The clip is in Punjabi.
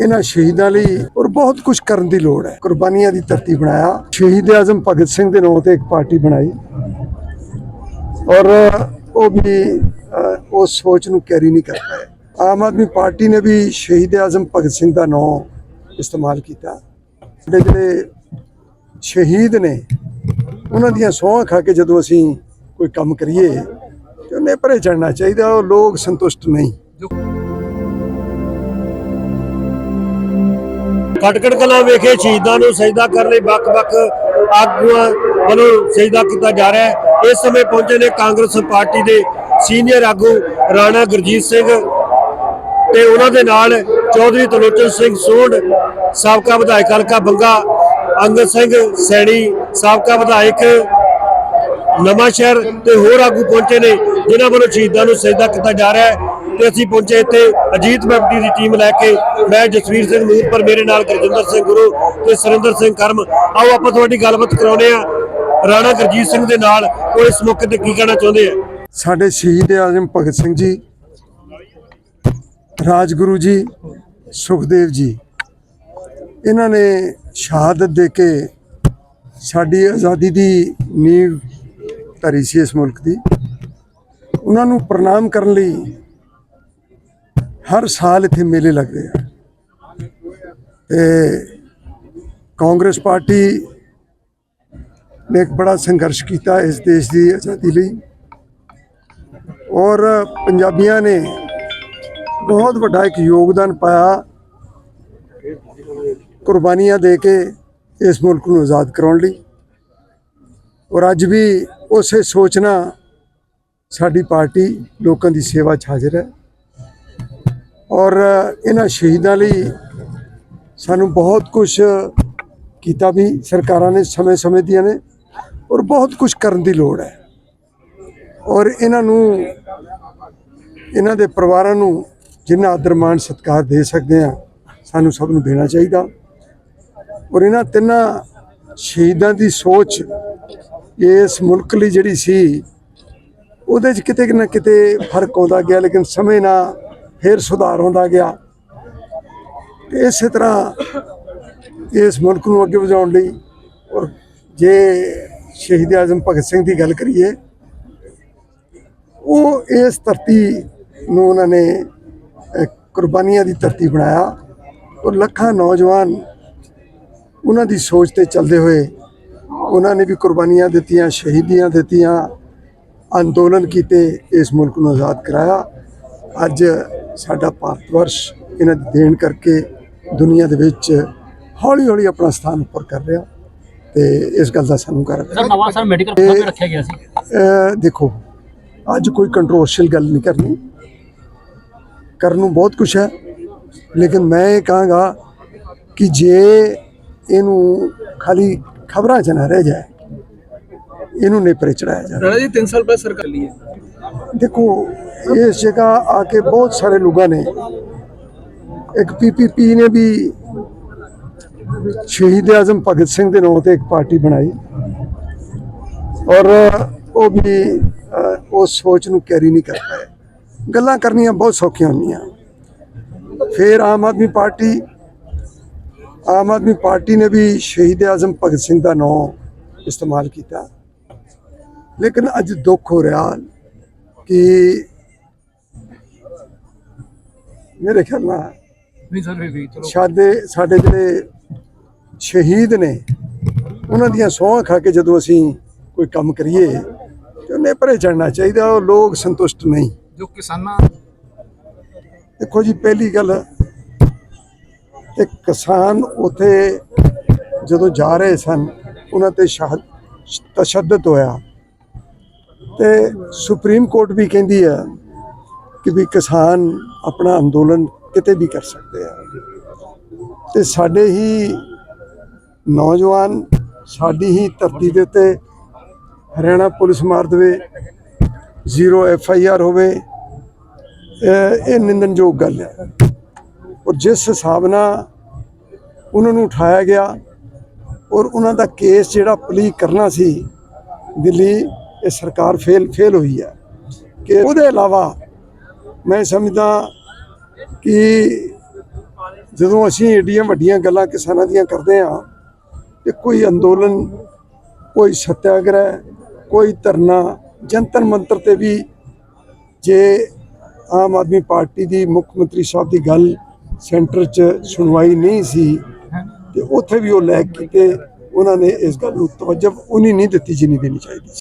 ਇਹਨਾਂ ਸ਼ਹੀਦਾਂ ਲਈ ਔਰ ਬਹੁਤ ਕੁਝ ਕਰਨ ਦੀ ਲੋੜ ਹੈ। ਕੁਰਬਾਨੀਆਂ ਦੀ ਧਰਤੀ ਬਣਾਇਆ। ਸ਼ਹੀਦ ਆਜ਼ਮ ਭਗਤ ਸਿੰਘ ਦੇ ਨਾਂ ਤੇ ਇੱਕ ਪਾਰਟੀ ਬਣਾਈ। ਔਰ ਉਹ ਵੀ ਅ, ਉਸ ਸੋਚ ਨੂੰ ਕੈਰੀ ਨਹੀਂ ਕਰ ਪਾਏ। ਆਮ ਆਦਮੀ ਪਾਰਟੀ ਨੇ ਵੀ ਸ਼ਹੀਦ ਆਜ਼ਮ ਭਗਤ ਸਿੰਘ ਦਾ ਨਾਂ ਇਸਤੇਮਾਲ ਕੀਤਾ। ਸਾਡੇ ਜਿਹੜੇ ਸ਼ਹੀਦ ਨੇ ਉਹਨਾਂ ਦੀਆਂ ਸਹੁੰ ਖਾ ਕੇ ਜਦੋਂ ਅਸੀਂ ਕੋਈ ਕੰਮ ਕਰੀਏ ਤੇ ਉਹਨੇ ਪਰੇ ਚੜਨਾ ਚਾਹੀਦਾ ਉਹ ਲੋਕ ਸੰਤੁਸ਼ਟ ਨਹੀਂ। ਖਟਕੜ ਕਲਾਂ ਵਿਖੇ ਸ਼ਹੀਦਾਂ ਨੂੰ ਸਜਦਾ ਕਰਨ ਲਈ ਵੱਖ-ਵੱਖ ਆਗੂਆਂ ਵੱਲੋਂ ਸਜਦਾ ਕੀਤਾ ਜਾ ਰਿਹਾ ਹੈ। ਇਸ ਸਮੇਂ ਪਹੁੰਚੇ ਨੇ ਕਾਂਗਰਸ ਪਾਰਟੀ ਦੇ ਸੀਨੀਅਰ ਆਗੂ ਰਾਣਾ ਗੁਰਜੀਤ ਸਿੰਘ ਤੇ ਉਹਨਾਂ ਦੇ ਨਾਲ ਚੌਧਰੀ ਤਲੋਚਨ ਸਿੰਘ ਸੋਢ, ਸਾਬਕਾ ਵਿਧਾਇਕ ਹਲਕਾ ਬੰਗਾ, ਅੰਗਦ ਸਿੰਘ ਸੈਣੀ, ਸਾਬਕਾ ਵਿਧਾਇਕ ਨਵਾਂ ਸ਼ਹਿਰ ਤੇ ਹੋਰ ਆਗੂ ਪਹੁੰਚੇ ਨੇ, ਜਿਨ੍ਹਾਂ ਵੱਲੋਂ ਸ਼ਹੀਦਾਂ ਨੂੰ ਸਜਦਾ ਕੀਤਾ ਜਾ ਰਿਹਾ ਹੈ। ਤੇ ਅਸੀਂ ਪਹੁੰਚੇ ਇੱਥੇ। ਅਜੀਤ ਮੈਪਟੀ ਦੀ ਟੀਮ ਲੈ ਕੇ ਮੈਂ ਜਸਵੀਰ ਸਿੰਘ ਨੂਰਪੁਰ ਮੇਰੇ ਨਾਲ ਗੁਰਜਿੰਦਰ ਸਿੰਘ ਗੁਰੂ ਤੇ ਸੁਰਿੰਦਰ ਸਿੰਘ ਕਰਮ। ਆਓ ਆਪਾਂ ਤੁਹਾਡੀ ਗੱਲਬਾਤ ਕਰਾਉਨੇ ਆ ਰਾਣਾ ਗੁਰਜੀਤ ਸਿੰਘ ਦੇ ਨਾਲ ਉਹ ਇਸ ਮੌਕੇ ਤੇ ਕੀ ਕਹਿਣਾ ਚਾਹੁੰਦੇ ਆ? ਸਾਡੇ ਸ਼ਹੀਦ ਆਜ਼ਮ ਭਗਤ ਸਿੰਘ ਜੀ, ਰਾਜਗੁਰੂ ਜੀ, ਸੁਖਦੇਵ ਜੀ, ਇਹਨਾਂ ਨੇ ਸ਼ਹਾਦਤ ਦੇ ਕੇ ਸਾਡੀ ਆਜ਼ਾਦੀ ਦੀ ਨੀਂਹ ਧਰੀ ਸੀ ਇਸ ਮੁਲਕ ਦੀ। ਉਹਨਾਂ ਨੂੰ ਪ੍ਰਣਾਮ ਕਰਨ ਲਈ ਹਰ ਸਾਲ ਇੱਥੇ ਮੇਲੇ ਲੱਗਦੇ ਆ। ਤੇ ਕਾਂਗਰਸ ਪਾਰਟੀ ਨੇ ਇੱਕ ਬੜਾ ਸੰਘਰਸ਼ ਕੀਤਾ ਇਸ ਦੇਸ਼ ਦੀ ਆਜ਼ਾਦੀ ਲਈ। ਔਰ ਪੰਜਾਬੀਆਂ ਨੇ ਬਹੁਤ ਵੱਡਾ ਇੱਕ ਯੋਗਦਾਨ ਪਾਇਆ ਕੁਰਬਾਨੀਆਂ ਦੇ ਕੇ ਇਸ ਮੁਲਕ ਨੂੰ ਆਜ਼ਾਦ ਕਰਾਉਣ ਲਈ। ਔਰ ਅੱਜ ਵੀ ਉਸੇ ਸੋਚਣਾ ਸਾਡੀ ਪਾਰਟੀ ਲੋਕਾਂ ਦੀ ਸੇਵਾ 'ਚ ਹਾਜ਼ਰ ਹੈ। ਔਰ ਇਹਨਾਂ ਸ਼ਹੀਦਾਂ ਲਈ ਸਾਨੂੰ ਬਹੁਤ ਕੁਝ ਕੀਤਾ ਵੀ ਸਰਕਾਰਾਂ ਨੇ ਸਮੇਂ-ਸਮੇਂ ਦੀਆਂ ਨੇ ਔਰ ਬਹੁਤ ਕੁਝ ਕਰਨ ਦੀ ਲੋੜ ਹੈ। ਔਰ ਇਹਨਾਂ ਨੂੰ, ਇਹਨਾਂ ਦੇ ਪਰਿਵਾਰਾਂ ਨੂੰ ਜਿੰਨਾ ਆਦਰ ਮਾਣ ਸਤਿਕਾਰ ਦੇ ਸਕਦੇ ਆ ਸਾਨੂੰ ਸਭ ਨੂੰ ਦੇਣਾ ਚਾਹੀਦਾ। ਔਰ ਇਹਨਾਂ ਤਿੰਨਾਂ ਸ਼ਹੀਦਾਂ ਦੀ ਸੋਚ ਇਸ ਮੁਲਕ ਲਈ ਜਿਹੜੀ ਸੀ, ਉਹਦੇ 'ਚ ਕਿਤੇ ਨਾ ਕਿਤੇ ਫ਼ਰਕ ਆਉਂਦਾ ਗਿਆ, ਲੇਕਿਨ ਸਮੇਂ ਨਾਲ ਫਿਰ ਸੁਧਾਰ ਹੁੰਦਾ ਗਿਆ। ਤੇ ਇਸੇ ਤਰ੍ਹਾਂ ਇਸ ਮੁਲਕ ਨੂੰ ਅੱਗੇ ਵਧਾਉਣ ਲਈ ਔਰ ਜੇ ਸ਼ਹੀਦ ਆਜ਼ਮ ਭਗਤ ਸਿੰਘ ਦੀ ਗੱਲ ਕਰੀਏ, ਉਹ ਇਸ ਧਰਤੀ ਨੂੰ ਉਹਨਾਂ ਨੇ ਕੁਰਬਾਨੀਆਂ ਦੀ ਧਰਤੀ ਬਣਾਇਆ ਔਰ ਲੱਖਾਂ ਨੌਜਵਾਨ ਉਹਨਾਂ ਦੀ ਸੋਚ ਤੇ ਚੱਲਦੇ ਹੋਏ ਉਹਨਾਂ ਨੇ ਵੀ ਕੁਰਬਾਨੀਆਂ ਦਿੱਤੀਆਂ, ਸ਼ਹੀਦੀਆਂ ਦਿੱਤੀਆਂ, ਅੰਦੋਲਨ ਕੀਤੇ, ਇਸ ਮੁਲਕ ਨੂੰ ਆਜ਼ਾਦ ਕਰਾਇਆ। ਅੱਜ ਸਾਡਾ ਭਾਰਤ ਵਰਸ਼ ਇਹਨਾਂ ਦੀ ਦੇਣ ਕਰਕੇ ਦੁਨੀਆ ਦੇ ਵਿੱਚ ਹੌਲੀ ਹੌਲੀ ਆਪਣਾ ਸਥਾਨ ਉੱਪਰ ਕਰ ਰਿਹਾ ਤੇ ਇਸ ਗੱਲ ਦਾ ਸਾਨੂੰ ਗਰਵ ਹੈ। ਸਰ ਨਵਾਂ ਸਰ ਮੈਡੀਕਲ ਵੀ ਰੱਖਿਆ ਗਿਆ ਸੀ। ਦੇਖੋ ਅੱਜ ਕੋਈ ਕੰਟਰੋਵਰਸ਼ੀਅਲ ਗੱਲ ਨਹੀਂ ਕਰਨੀ। ਕਰਨ ਨੂੰ ਬਹੁਤ ਕੁਝ ਹੈ ਲੇਕਿਨ ਮੈਂ ਇਹ ਕਹਾਂਗਾ ਕਿ ਜੇ ਇਹਨੂੰ ਖਾਲੀ ਖਬਰਾਂ 'ਚ ਨਾ ਰਹਿ ਜਾਏ ਇਹਨੂੰ ਨੇਪਰੇ ਚੜਾਇਆ ਜਾਵੇ। ਰਾਣਾ ਜੀ 3 ਸਾਲ ਬਾਅਦ ਸਰਕਾਰ ਲਈ ਹੈ। ਦੇਖੋ ਇਸ ਜਗ੍ਹਾ ਆ ਕੇ ਬਹੁਤ ਸਾਰੇ ਲੋਕਾਂ ਨੇ, ਇੱਕ ਪੀਪੀਪੀ ਨੇ ਵੀ ਸ਼ਹੀਦ ਆਜ਼ਮ ਭਗਤ ਸਿੰਘ ਦੇ ਨਾਂ ਤੇ ਇੱਕ ਪਾਰਟੀ ਬਣਾਈ। ਔਰ ਉਹ ਵੀ ਉਸ ਸੋਚ ਨੂੰ ਕੈਰੀ ਨਹੀਂ ਕਰ ਪਾਏ। ਗੱਲਾਂ ਕਰਨੀਆਂ ਬਹੁਤ ਸੌਖੀਆਂ ਹੁੰਦੀਆਂ। ਫਿਰ ਆਮ ਆਦਮੀ ਪਾਰਟੀ, ਆਮ ਆਦਮੀ ਪਾਰਟੀ ਨੇ ਵੀ ਸ਼ਹੀਦ ਆਜ਼ਮ ਭਗਤ ਸਿੰਘ ਦਾ ਨਾਂ ਇਸਤੇਮਾਲ ਕੀਤਾ। ਲੇਕਿਨ ਅੱਜ ਦੁੱਖ ਹੋ ਰਿਹਾ ਕਿ ਮੇਰੇ ਖਿਆਲ ਨਾਲ ਨਹੀਂ ਸਰ ਵੀ ਚਲੋ। ਸਾਡੇ ਸਾਡੇ ਜਿਹੜੇ ਸ਼ਹੀਦ ਨੇ ਉਹਨਾਂ ਦੀਆਂ ਸਹੁੰ ਖਾ ਕੇ ਜਦੋਂ ਅਸੀਂ ਕੋਈ ਕੰਮ ਕਰੀਏ ਤੇ ਉਹਨੇ ਪਰੇ ਚੜਨਾ ਚਾਹੀਦਾ ਉਹ ਲੋਕ ਸੰਤੁਸ਼ਟ ਨਹੀਂ। ਜੋ ਕਿਸਾਨਾਂ ਦੇਖੋ ਜੀ ਪਹਿਲੀ ਗੱਲ ਤੇ ਕਿਸਾਨ ਉਥੇ ਜਦੋਂ ਜਾ ਰਹੇ ਸਨ ਉਹਨਾਂ ਤੇ ਤਸ਼ੱਦਦ ਹੋਇਆ। ਤੇ ਸੁਪਰੀਮ ਕੋਰਟ ਵੀ ਕਹਿੰਦੀ ਹੈ ਕਿ ਵੀ ਕਿਸਾਨ ਆਪਣਾ ਅੰਦੋਲਨ ਕਿਤੇ ਵੀ ਕਰ ਸਕਦੇ ਆ। ਤੇ ਸਾਡੇ ਹੀ ਨੌਜਵਾਨ, ਸਾਡੀ ਹੀ ਧਰਤੀ ਦੇ ਉੱਤੇ ਹਰਿਆਣਾ ਪੁਲਿਸ ਮਾਰ ਦੇਵੇ ਜ਼ੀਰੋ ਐਫ ਆਈ ਆਰ ਹੋਵੇ, ਇਹ ਇਹ ਨਿੰਦਨਯੋਗ ਗੱਲ ਹੈ ਔਰ ਜਿਸ ਹਿਸਾਬ ਨਾਲ ਉਹਨਾਂ ਨੂੰ ਉਠਾਇਆ ਗਿਆ ਔਰ ਉਹਨਾਂ ਦਾ ਕੇਸ ਜਿਹੜਾ ਪਲੀ ਕਰਨਾ ਸੀ ਦਿੱਲੀ ਇਹ ਸਰਕਾਰ ਫੇਲ ਫੇਲ ਹੋਈ ਹੈ ਕਿ ਉਹਦੇ ਇਲਾਵਾ ਮੈਂ ਸਮਝਦਾ ਕਿ ਜਦੋਂ ਅਸੀਂ ਏਡੀਆਂ ਵੱਡੀਆਂ ਗੱਲਾਂ ਕਿਸਾਨਾਂ ਦੀਆਂ ਕਰਦੇ ਆ ਤੇ ਕੋਈ ਅੰਦੋਲਨ, ਕੋਈ ਸਤਿਆਗ੍ਰਹਿ, ਕੋਈ ਧਰਨਾ, ਜੰਤਰ ਮੰਤਰ ਤੇ ਵੀ ਜੇ ਆਮ ਆਦਮੀ ਪਾਰਟੀ ਦੀ ਮੁੱਖ ਮੰਤਰੀ ਸਾਹਿਬ ਦੀ ਗੱਲ ਸੈਂਟਰ 'ਚ ਸੁਣਵਾਈ ਨਹੀਂ ਸੀ, ਤੇ ਉੱਥੇ ਵੀ ਉਹ ਲੈ ਕੇ ਤੇ ਉਹਨਾਂ ਨੇ ਇਸ ਗੱਲ ਨੂੰ ਤਵੱਜਬ ਉਨੀ ਨਹੀਂ ਦਿੱਤੀ ਜਿੰਨੀ ਦੇਣੀ ਚਾਹੀਦੀ ਸੀ।